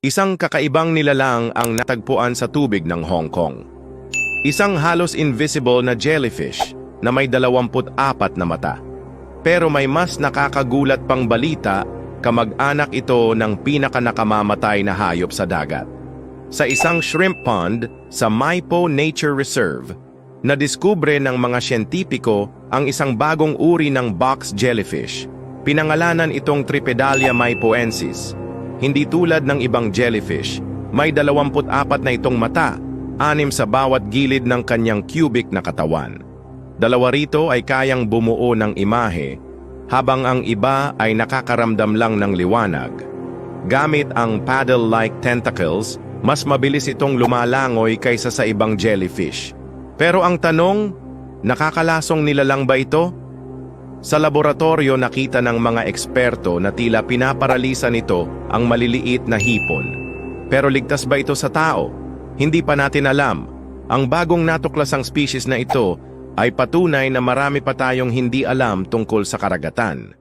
Isang kakaibang nilalang ang natagpuan sa tubig ng Hong Kong. Isang halos invisible na jellyfish na may 24 na mata. Pero may mas nakakagulat pang balita kamag-anak ito ng pinakanakamamatay na hayop sa dagat. Sa isang shrimp pond sa Maipo Nature Reserve, nadiskubre ng mga siyentipiko ang isang bagong uri ng box jellyfish. Pinangalanan itong Tripedalia maipoensis. Hindi tulad ng ibang jellyfish, may 24 na itong mata, anim sa bawat gilid ng kanyang cubic na katawan. Dalawa rito ay kayang bumuo ng imahe, habang ang iba ay nakakaramdam lang ng liwanag. Gamit ang paddle-like tentacles, mas mabilis itong lumalangoy kaysa sa ibang jellyfish. Pero ang tanong, nakakalasong nilalang ba ito? Sa laboratorio nakita ng mga eksperto na tila pinaparalisa nito ang maliliit na hipon. Pero ligtas ba ito sa tao? Hindi pa natin alam. Ang bagong natuklasang species na ito ay patunay na marami pa tayong hindi alam tungkol sa karagatan.